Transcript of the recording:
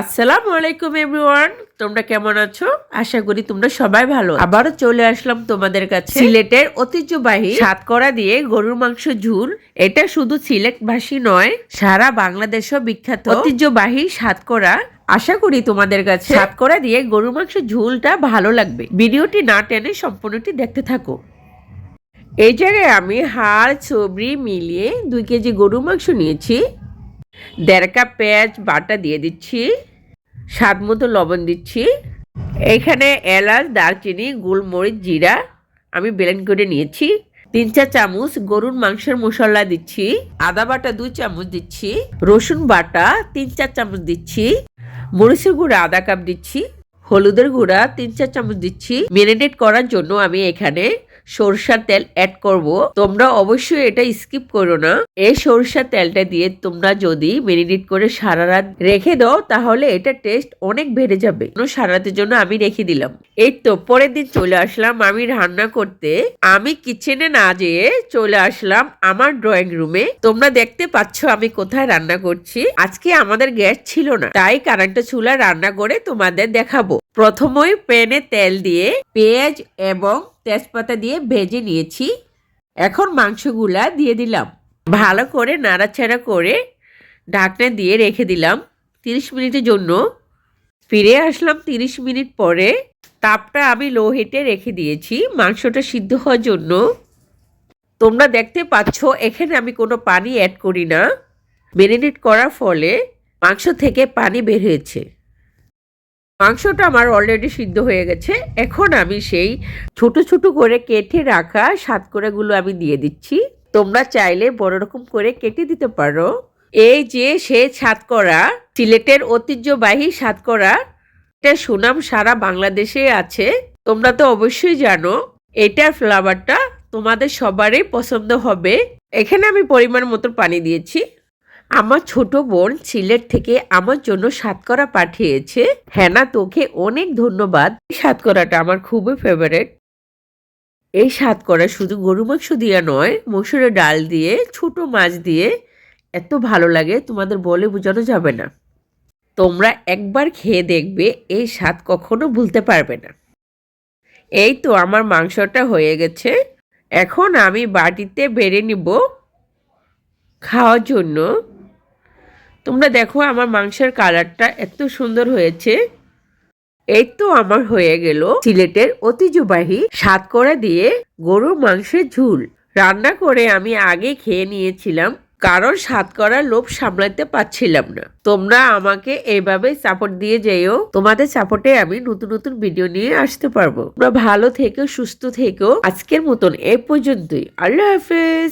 আসসালামু আলাইকুম এভরিওয়ান, তোমরা কেমন আছো? আশা করি তোমরা সবাই ভালো আবারও চলে আসলাম তোমাদের কাছে সিলেটের ঐতিহ্যবাহী সাতকরা দিয়ে গরুর মাংস ঝুল। এটা শুধু সিলেটবাসী নয়, সারা বাংলাদেশও বিখ্যাত ঐতিহ্যবাহী সাতকরা আশা করি তোমাদের কাছে সাতকরা দিয়ে গরুর মাংস ঝুলটা ভালো লাগবে। ভিডিওটি না টেনে সম্পূর্ণটি দেখতে থাকো। এই জায়গায় আমি হাড় ছবরি মিলিয়ে দুই কেজি গরুর মাংস নিয়েছি। দেড় কাপ পেঁয়াজ বাটা দিয়ে দিচ্ছি, স্বাদ মতো লবণ দিচ্ছি। এখানে এলাচ, দারচিনি, গোলমরিচ, জিরা আমি ব্লেন্ড করে নিয়েছি। তিন চার চামচ গরুর মাংসের মশলা দিচ্ছি, আদা বাটা দুই চামচ দিচ্ছি, রসুন বাটা তিন চার চামচ দিচ্ছি, মরিচের গুঁড়া আধা কাপ দিচ্ছি, হলুদের গুঁড়া তিন চার চামচ দিচ্ছি। মেরিনেট করার জন্য আমি এখানে সরষার তেল অ্যাড করব। তোমরা অবশ্যই এটা স্কিপ করো না। এই সরষার তেলটা দিয়ে তোমরা যদি মেরিনেট করে সারা রাত রেখে দাও, তাহলে এটা টেস্ট অনেক বেড়ে যাবে। সারা রাতের জন্য আমি রেখে দিলাম। এই তো, পরের দিন চলে আসলাম আমি রান্না করতে। আমি কিচেনে না যেয়ে চলে আসলাম আমার ড্রয়িং রুমে তোমরা দেখতে পাচ্ছ আমি কোথায় রান্না করছি। আজকে আমাদের গ্যাস ছিল না। তাই কারেন্টের চুলা রান্না করে তোমাদের দেখাবো। প্রথমেই প্যানে তেল দিয়ে পেঁয়াজ এবং তেজপাতা দিয়ে ভেজে নিয়েছি। এখন মাংসগুলা দিয়ে দিলাম। ভালো করে নাড়াচাড়া করে ঢাকনা দিয়ে রেখে দিলাম তিরিশ মিনিটের জন্য। ফিরে আসলাম তিরিশ মিনিট পরে। তাপটা আমি লো হিটে রেখে দিয়েছি মাংসটা সিদ্ধ হওয়ার জন্য। তোমরা দেখতে পাচ্ছ, এখানে আমি কোনো পানি অ্যাড করি না। মেরিনেট করার ফলে মাংস থেকে পানি বের হয়েছে। মাংসটা আমার অলরেডি সিদ্ধ হয়ে গেছে। এখন আমি সেই ছোট ছোট করে কেটে রাখা সাতকড়াগুলো আমি দিয়ে দিচ্ছি। তোমরা চাইলে বড় রকম করে কেটে দিতে পারো। এই যে সে সাতকড়া, সিলেটের ঐতিহ্যবাহী সাতকড়া, এটা সুনাম সারা বাংলাদেশে আছে। তোমরা তো অবশ্যই জানো, এটার ফ্লেভারটা তোমাদের সবারই পছন্দ হবে। এখানে আমি পরিমাণ মতো পানি দিয়েছি। আমার ছোট বোন সিলেট থেকে আমার জন্য সাতকরা পাঠিয়েছে। হ্যানা তোকে অনেক ধন্যবাদ। সাতকরাটা আমার খুবই ফেভারেট এই সাতকরা শুধু গরু মাংস দিয়ে নয়, মসুরের ডাল দিয়ে, ছোট মাছ দিয়ে এত ভালো লাগে, তোমাদের বলে বোঝানো যাবে না। তোমরা একবার খেয়ে দেখবে, এই স্বাদ কখনো ভুলতে পারবে না। এই তো আমার মাংসটা হয়ে গেছে। এখন আমি বাটিতে বেড়ে নিব। খাওয়ার জন্য। তোমরা দেখো আমার মাংসের কালারটা এত সুন্দর হয়েছে। এই তো আমার হয়ে গেল সিলেটের ঐতিহ্যবাহী সাতকড়া দিয়ে গরুর মাংসের ঝুল। রান্না করে আমি আগে খেয়ে নিয়েছিলাম, কারণ সাতকড়ার লোভ সামলাতে পারছিলাম না। তোমরা আমাকে এইভাবে সাপোর্ট দিয়ে যেও, তোমাদের সাপোর্টে আমি নতুন নতুন ভিডিও নিয়ে আসতে পারব। তোমরা ভালো থেকো, সুস্থ থেকো। আজকের মতন এ পর্যন্তই। আল্লাহ হাফেজ।